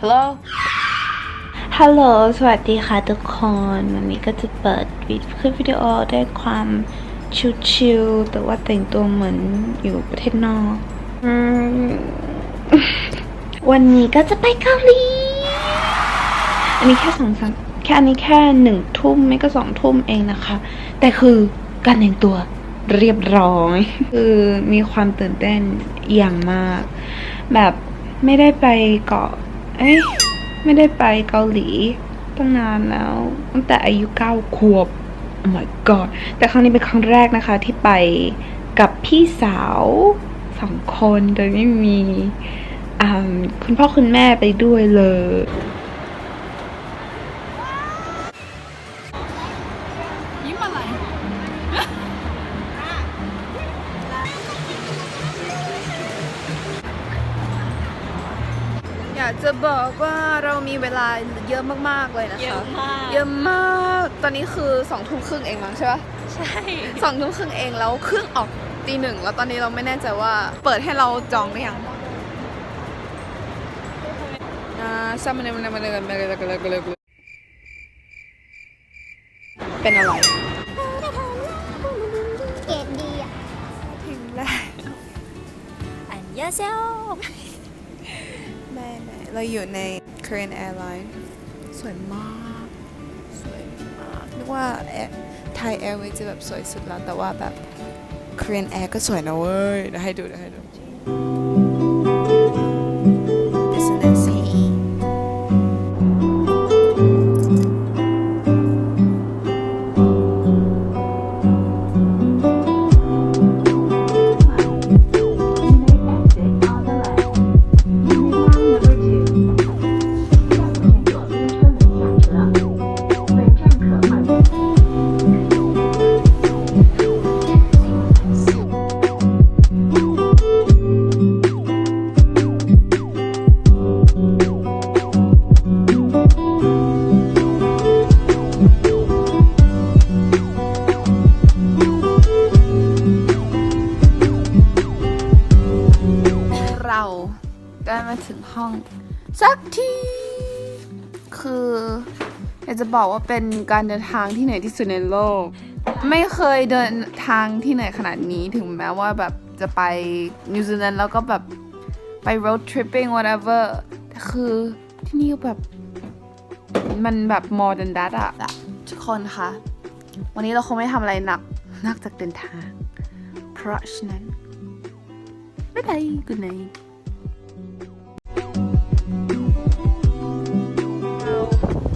ฮัลโหล ฮัลโหล สวัสดีค่ะทุกคนวันนี้ก็จะเปิดวิดคลิปวิดีโอด้วยความชิลๆแต่ว่าแต่งตัวเหมือนอยู่ประเทศนอกอืมวันนี้ก็จะไปเกาหลี อันนี้แค่สองสามแค่อันนี้แค่หนึ่งทุ่มไม่ก็สองทุ่มเองนะคะ แต่คือการแต่งตัว เรียบร้อย คือมีความตื่นเต้นอย่างมาก แบบไม่ได้ไปเกาะ เอ้ยไม่ได้ไปเกาหลีตั้งนานแล้ว ตั้งแต่อายุเก้าขวบ oh my god แต่ครั้งนี้เป็นครั้งแรกนะคะที่ไปกับพี่สาวสองคนโดยไม่มีคุณพ่อคุณแม่ไปด้วยเลยากจะบอกว่าเรามีเวลาเยอะมากๆเลยนะคะ เยอะมาก เยอะมาก ตอนนี้คือสองทุ่มครึ่งเองมั้งใช่ปะใช่สองทุ่มครึ่งเองแล้วเครื่องออกตีหนึ่งแล้วตอนนี้เราไม่แน่ใจว่าเปิดให้เราจองหรือยังอ่าซัมมันมันมันมันเป็นอะไรเกรดดีอะถึงแล้วอันยาเซลไม่ไม่ เราอยู่ใน Korean Airline สวยมาก สวยมากนึกว่าไทย Airways จะแบบสวยสุดแล้ว แต่ว่าแบบ Korean Air ก็สวยนะเว้ยเดี๋ยวให้ดูเดี๋ยวให้ดู ห้อง สักที คืออยากจะบอกว่าเป็นการเดินทางที่เหนื่อยที่สุดในโลก ไม่เคยเดินทางที่เหนื่อยขนาดนี้ถึงแม้ว่าแบบจะไปนิวซีแลนด์แล้วก็แบบไป road tripping whatever แต่คือที่นี่แบบมันแบบ more than that อะทุกคนคะ วันนี้เราคงไม่ทำอะไรหนักนอกจากเดินทาง เพราะฉะนั้นบ๊ายบาย good night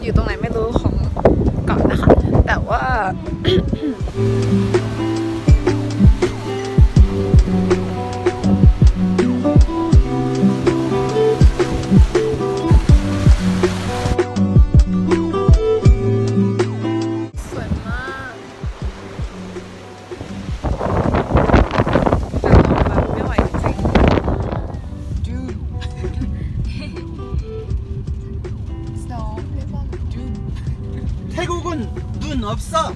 อยู่ตรงไหนไม่รู้ของเกาะนะคะ แต่ว่า 눈 없어.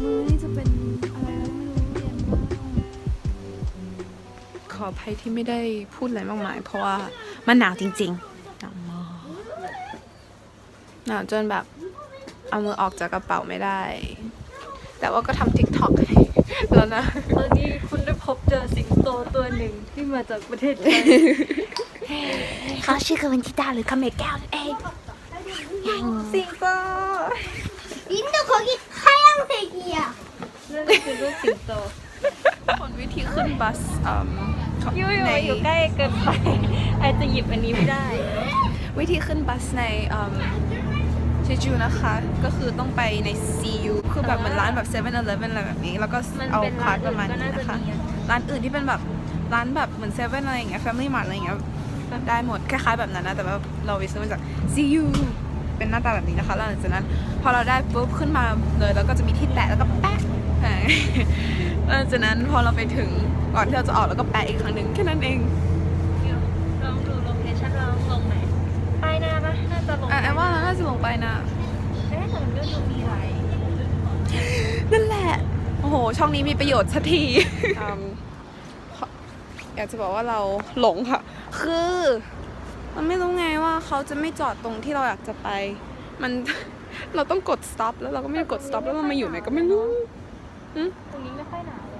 มือนี่จะเป็นอะไรแล้วไม่รู้เย็นมากขออภัยที่ไม่ได้พูดอะไรมากมาย เพราะว่ามันหนาวจริงๆหนาวมากหนาวจนแบบ เอามือออกจากกระเป๋าไม่ได้ แต่ว่าก็ทำทิกตอกให้แล้วนะ ตอนนี้คุณได้พบเจอสิงโตตัวหนึ่งที่มาจากประเทศไทย เขาชื่อคือวันทิตาหรือคาเมแก้วเอง สิงโต 인도 거기 하얀색이야 นั่นคือรูปสิงโต คนวิธีขึ้นบัสเอิ่ม ยูยู ใน อยู่ใกล้เกินไปอาจจะหยิบอันนี้ไม่ได้ วิธีขึ้นบัสในเชจูนะคะ ก็คือต้องไปใน CU คือแบบเหมือนร้านแบบ 7 e เ e ่ e ออะไรแบบนี้ แล้วก็ มัน เอา เป็น คา ร้า ร์ น ดประมาณ อื่นก็ นี้ น่าจะ นะคะ มีอะ ร้านอื่นที่เป็นแบบร้านแบบเหมือน 7 อะไรอย่างเงี้ย Family Mart อะไรอย่างเงี้ย ได้หมดคล้ายๆแบบนั้นนะแต่ว่าเราไปซื้อมาจาก CU เป็นหน้าตาแบบนี้นะคะแล้วหลังจากนั้น พอเราได้ปุ๊บขึ้นมาเลยแล้วก็จะมีที่แตะแล้วก็แปะอ่าแล้วหลังจากนั้นพอเราไปถึงก่อนที่เราจะออกแล้วก็แปะอีกครั้งหนึ่งแค่นั้นเองลองดูโลเคชั่นเราลงไหนป้ายหน้าปะน่าจะลงอะแอมว่าเราน่าจะลงไปนะเอ๊ะแต่มันก็ดูมีหลายช่องนี้มีประโยชน์สักทีอืมอยากจะบอกว่าเราหลงค่ะ คือ มันไม่รู้ไงว่าเขาจะไม่จอดตรงที่เราอยากจะไป มัน เราต้องกด stop แล้วเราก็ไม่ได้กด stop แล้วเรามาอยู่ไหนก็ไม่รู้ ตรงนี้ไม่ค่อยหนาว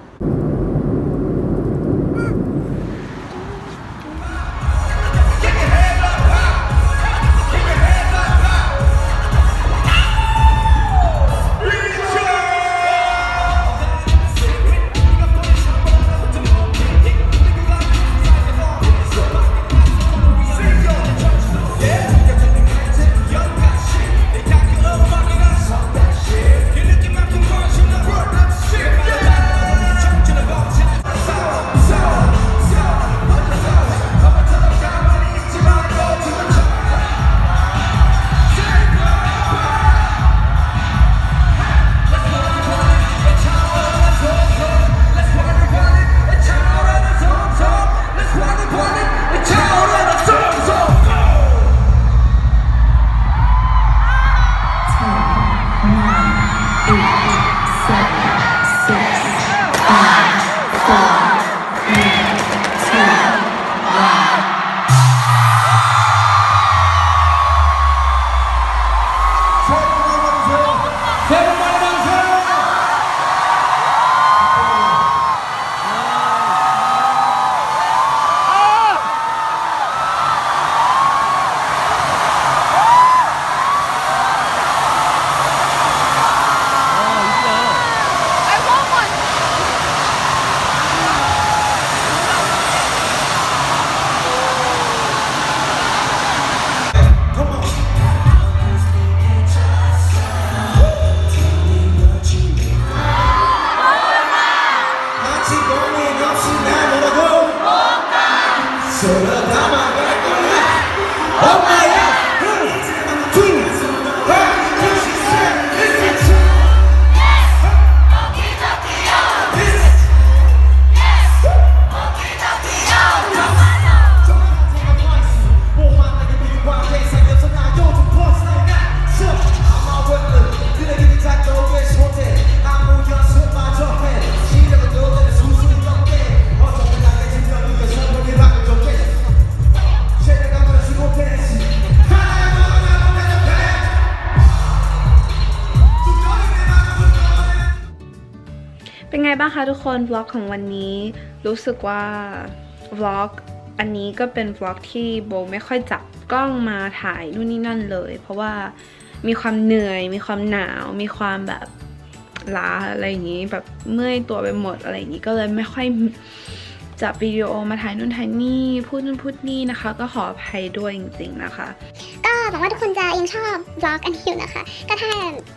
So the time I back on that. Oh my บ้างคะทุกคนวล็อกของวันนี้ รู้สึกว่าวล็อกอันนี้ก็เป็นวล็อกที่โบไม่ค่อยจับกล้องมาถ่ายนู่นนี่นั่นเลย เพราะว่ามีความเหนื่อย มีความหนาว มีความแบบล้าอะไรอย่างนี้แบบเมื่อยตัวไปหมดอะไรอย่างนี้ก็เลยไม่ค่อยจับวิดีโอมาถ่ายนู่นถ่ายนี่พูดนู่นพูดนี่นะคะ ก็ขออภัยด้วยจริง ๆนะคะ ก็หวังว่าทุกคนจะยังชอบบล็อกอันนี้อยู่นะคะ ก็ถ้า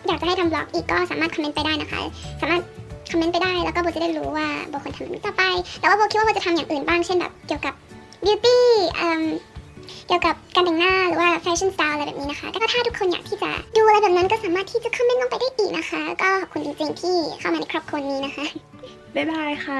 อยากจะให้ทำบล็อกอีกก็สามารถคอมเมนต์ไปได้นะคะ สามารถ คอมเมนต์ไปได้แล้วก็โบจะได้รู้ว่าโบควรทำแบบนี้ต่อไป แต่ว่าโบคิดว่าโบจะทำอย่างอื่นบ้างเช่นแบบเกี่ยวกับบิวตี้เอิ่มเกี่ยวกับการแต่งหน้าหรือว่าแฟชั่นสไตล์อะไรแบบนี้นะคะแต่ก็ถ้าทุกคนอยากที่จะดูอะไรแบบนั้นก็สามารถที่จะคอมเมนต์ลงไปได้อีกนะคะ ก็ขอบคุณจริงๆที่เข้ามาในครอบครัวนี้นะคะบ๊ายบายค่ะ